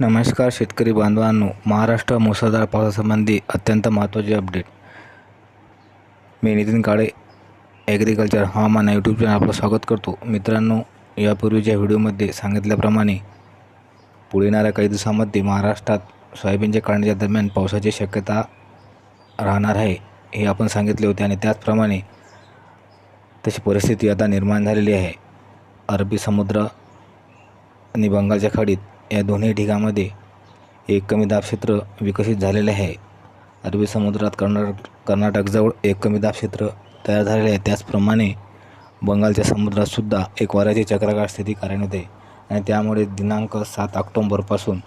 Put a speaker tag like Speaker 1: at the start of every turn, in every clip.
Speaker 1: नमस्कार शेतकरी बांधवांनो महाराष्ट्र मुसळधार पावसासंबंधी अत्यंत महत्त्वाचे अपडेट मी नितीन काळे ॲग्रिकल्चर हवामान यूट्यूब चॅनल आपलं स्वागत करतो. मित्रांनो यापूर्वीच्या व्हिडिओमध्ये सांगितल्याप्रमाणे पुढे येणाऱ्या काही दिवसांमध्ये महाराष्ट्रात सोयाबीनच्या काढणीच्या दरम्यान पावसाची शक्यता राहणार आहे हे आपण सांगितले होते. आणि त्याचप्रमाणे तशी परिस्थिती आता निर्माण झालेली आहे. अरबी समुद्र आणि बंगालच्या खाडीत या दोन्ही ठिकाणामध्ये एक कमी दाब क्षेत्र विकसित झालेले आहे. अरबी समुद्रात कर्नाटक कर्नाटकजवळ एक कमी दाब क्षेत्र तयार झालेले आहे. त्याचप्रमाणे बंगालच्या समुद्रातसुद्धा एक वाऱ्याची चक्राकार स्थिती कार्यान्वित आहे आणि त्यामुळे दिनांक सात ऑक्टोंबरपासून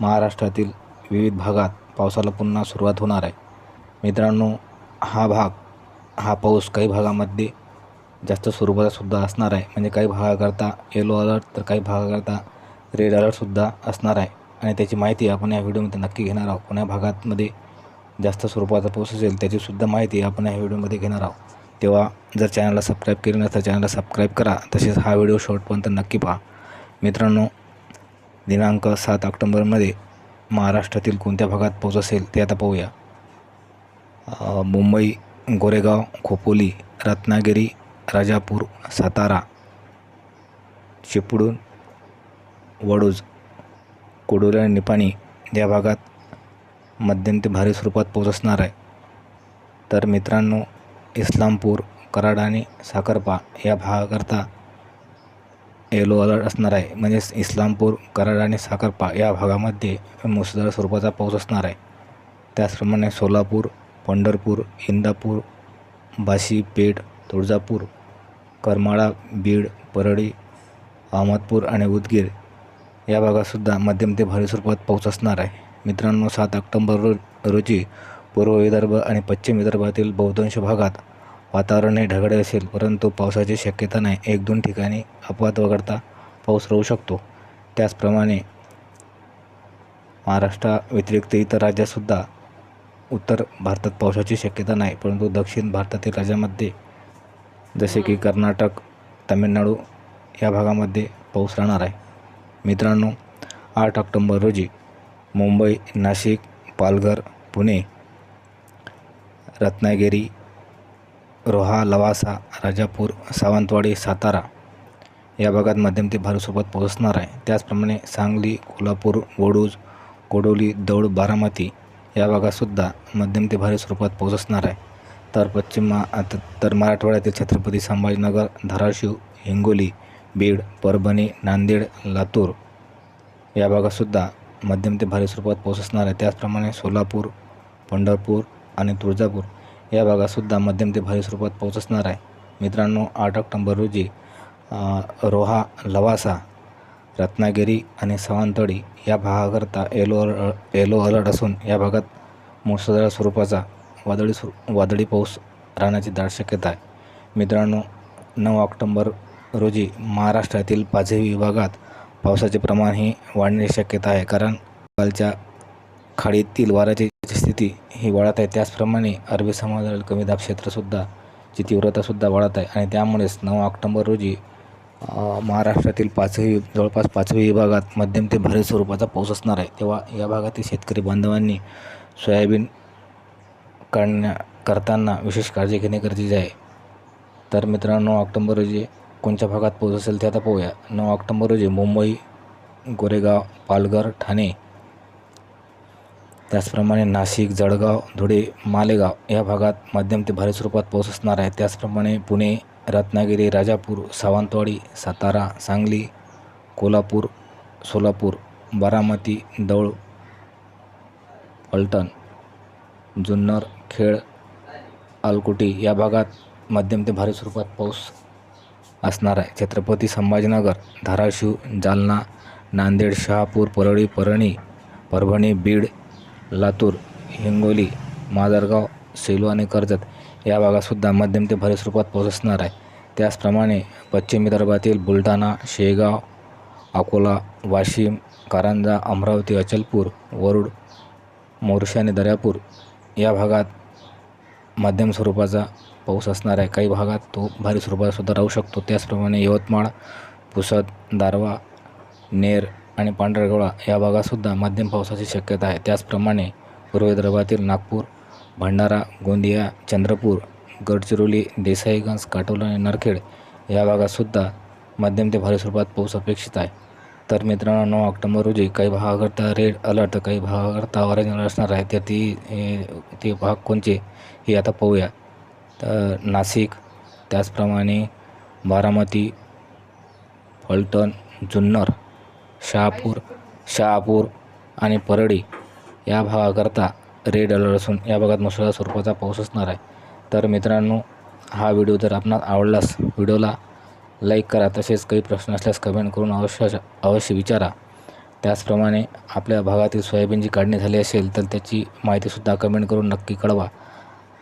Speaker 1: महाराष्ट्रातील विविध भागात पावसाला पुन्हा सुरुवात होणार आहे. मित्रांनो हा भाग हा पाऊस काही भागामध्ये जास्त स्वरूपाचा सुद्धा असणार आहे. म्हणजे काही भागाकरता येलो अलर्ट तर काही भागाकरता रेड अलर्टसुद्धा असणार आहे. आणि त्याची माहिती आपण या व्हिडिओमध्ये नक्की घेणार आहोत. कोण्या भागातमध्ये जास्त स्वरूपाचा पाऊस असेल त्याचीसुद्धा माहिती आपण या व्हिडिओमध्ये घेणार आहोत. तेव्हा जर चॅनलला सबस्क्राईब केलं नसेल तर चॅनलला सबस्क्राईब करा. तसेच हा व्हिडिओ शॉर्टपर्यंत नक्की पहा. मित्रांनो दिनांक सात ऑक्टोंबरमध्ये महाराष्ट्रातील कोणत्या भागात पाऊस असेल ते आता पाहूया. मुंबई गोरेगाव खोपोली रत्नागिरी राजापूर सातारा चिपळूण वडूज कुडूर आणि निपाणी या भागात मध्यम ते भारी स्वरूपात पाऊस असणार आहे. तर मित्रांनो इस्लामपूर कराड आणि साखरपा या भागाकरता येलो अलर्ट असणार आहे. म्हणजेच इस्लामपूर कराड आणि साखरपा या भागामध्ये मुसळधार स्वरूपाचा पाऊस असणार आहे. त्याचप्रमाणे सोलापूर पंढरपूर इंदापूर बाशी पेठ तुळजापूर करमाळा बीड परळी अहमदपूर आणि उदगीर या भागातसुद्धा मध्यम ते भारी स्वरूपात पाऊस असणार आहे. मित्रांनो सात ऑक्टोंबर रो रोजी पूर्व विदर्भ आणि पश्चिम विदर्भातील बहुतांश भागात वातावरण हे ढगाळे असेल परंतु पावसाची शक्यता नाही. एक दोन ठिकाणी अपवाद वगळता पाऊस राहू शकतो. त्याचप्रमाणे महाराष्ट्रा व्यतिरिक्त इतर राज्यातसुद्धा उत्तर भारतात पावसाची शक्यता नाही परंतु दक्षिण भारतातील राज्यामध्ये जसे की कर्नाटक तामिळनाडू या भागामध्ये पाऊस राहणार आहे. मित्रांनो आठ ऑक्टोंबर रोजी मुंबई नाशिक पालघर पुणे रत्नागिरी रोहा लवासा राजापूर सावंतवाडी सातारा या भागात मध्यम ते भारूसोबत स्वरूपात आहे. त्याचप्रमाणे सांगली कोल्हापूर वडूज कोडोली दौड बारामती या भागातसुद्धा मध्यम ते भारी स्वरूपात पोहोचणार आहे. तर पश्चिम तर मराठवाड्यातील छत्रपती संभाजीनगर धाराशिव हिंगोली बीड परभणी नांदेड लातूर या भागातसुद्धा मध्यम ते भारी स्वरूपात पाऊस असणार आहे. त्याचप्रमाणे सोलापूर पंढरपूर आणि तुळजापूर या भागातसुद्धा मध्यम ते भारी स्वरूपात पाऊस असणार आहे. मित्रांनो आठ ऑक्टोंबर रोजी रोहा लवासा रत्नागिरी आणि सवांतळी या भागाकरता येलो येलो अलर्ट असून या भागात मुसळधार स्वरूपाचा वादळी स्वरू वादळी पाऊस राहण्याची दाट शक्यता आहे. मित्रांनो नऊ ऑक्टोंबर रोजी महाराष्ट्रातील पाचही विभागात पावसाचे प्रमाण ही वाढण्याची शक्यता आहे. कारण कालच्या खाडीतील वाऱ्याची स्थिती ही वाढत आहे. त्याचप्रमाणे अरबी समुद्रातील कमी दाब क्षेत्रसुद्धा ची तीव्रतासुद्धा वाढत आहे. आणि त्यामुळेच नऊ ऑक्टोंबर रोजी महाराष्ट्रातील पाचही जवळपास पाचवी विभागात मध्यम ते भारी स्वरूपाचा पाऊस असणार आहे. तेव्हा या भागातील शेतकरी बांधवांनी सोयाबीन काढण्या करताना विशेष काळजी घेणे गरजेचे आहे. तर मित्रांनो ऑक्टोंबर रोजी कोणत्या भागात पोहोच असेल ते आता पाहूया. नऊ ऑक्टोंबर रोजी मुंबई गोरेगाव पालघर ठाणे. त्याचप्रमाणे नाशिक जळगाव धुळे मालेगाव या भागात मध्यम ते भारी स्वरूपात पाऊस असणार आहे. त्याचप्रमाणे पुणे रत्नागिरी राजापूर सावंतवाडी सातारा सांगली कोल्हापूर सोलापूर बारामती दौळ पलटण जुन्नर खेड अलकुटी या भागात मध्यम ते भारी स्वरूपात पाऊस असणार आहे. छत्रपती संभाजीनगर धाराशिव जालना नांदेड शहापूर परळी परणी परभणी बीड लातूर हिंगोली माजरगाव सेलू आणि कर्जत या भागातसुद्धा मध्यम ते भारी स्वरूपात पाऊस असणार आहे. त्याचप्रमाणे पश्चिम विदर्भातील बुलढाणा शेगाव अकोला वाशिम कारंजा अमरावती अचलपूर वरुड मोर्शी आणि दर्यापूर या भागात मध्यम स्वरूपाचा पाऊस असणार आहे काही भागात तो भारी स्वरूपाचा सुद्धा राहू शकतो. त्याचप्रमाणे यवतमाळ पुसद दारवा नेर आणि पांढरगोळा या भागातसुद्धा मध्यम पावसाची शक्यता आहे. त्याचप्रमाणे पूर्व विदर्भातील नागपूर भंडारा गोंदिया चंद्रपूर गडचिरोली देसाईगंज काटोला आणि नरखेड या भागातसुद्धा मध्यम ते भारी स्वरूपात पाऊस अपेक्षित आहे. तर मित्रांनो नऊ ऑक्टोबर रोजी काही भागाकरता रेड अलर्ट तर काही भागाकरता ऑरेंज अलर्ट असणार आहे. तर ती ते भाग कोणचे हे आता पाहूया. तर नाशिक त्याचप्रमाणे बारामती फलटण जुन्नर शहापूर शहापूर आणि परळी या भागाकरता रेड अलर्ट असून या भागात मुसळधार स्वरूपाचा पाऊस असणार आहे. तर मित्रांनो हा व्हिडिओ जर आपणास आवडलास व्हिडिओला लाईक करा तसेच काही प्रश्न असल्यास कमेंट करून अवश्य अवश्य विचारा. त्याचप्रमाणे आपल्या भागातील सोयाबीनची काढणी झाली असेल तर त्याची माहितीसुद्धा कमेंट करून नक्की कळवा.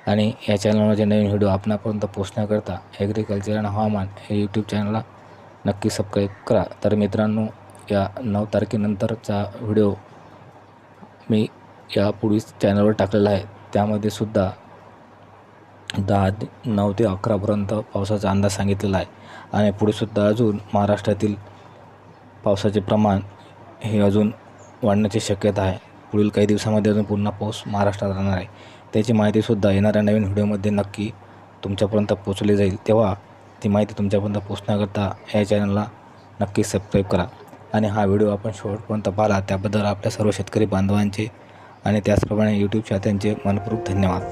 Speaker 1: आणि या चॅनलमध्ये नवीन व्हिडिओ आपणापर्यंत पोचण्याकरता ॲग्रिकल्चर आणि हवामान हे यूट्यूब चॅनलला नक्की सबस्क्राईब करा. तर मित्रांनो या नऊ तारखेनंतरचा व्हिडिओ मी यापूर्वीच चॅनलवर टाकलेला आहे. त्यामध्ये सुद्धा दहा ते नऊ ते अकरापर्यंत पावसाचा अंदाज सांगितलेला आहे. आणि पुढेसुद्धा अजून महाराष्ट्रातील पावसाचे प्रमाण हे अजून वाढण्याची शक्यता आहे. पुढील काही दिवसामध्ये अजून पुन्हा पाऊस महाराष्ट्रात राहणार आहे. त्याची माहितीसुद्धा येणाऱ्या नवीन व्हिडिओमध्ये नक्की तुमच्यापर्यंत पोचली जाईल. तेव्हा ती माहिती तुमच्यापर्यंत पोचण्याकरता या चॅनलला नक्की सबस्क्राईब करा. आणि हा व्हिडिओ आपण शेवटपर्यंत पाहिला त्याबद्दल आपल्या सर्व शेतकरी बांधवांचे आणि त्याचप्रमाणे यूट्यूब चाहत्यांचे मनपूर्वक धन्यवाद.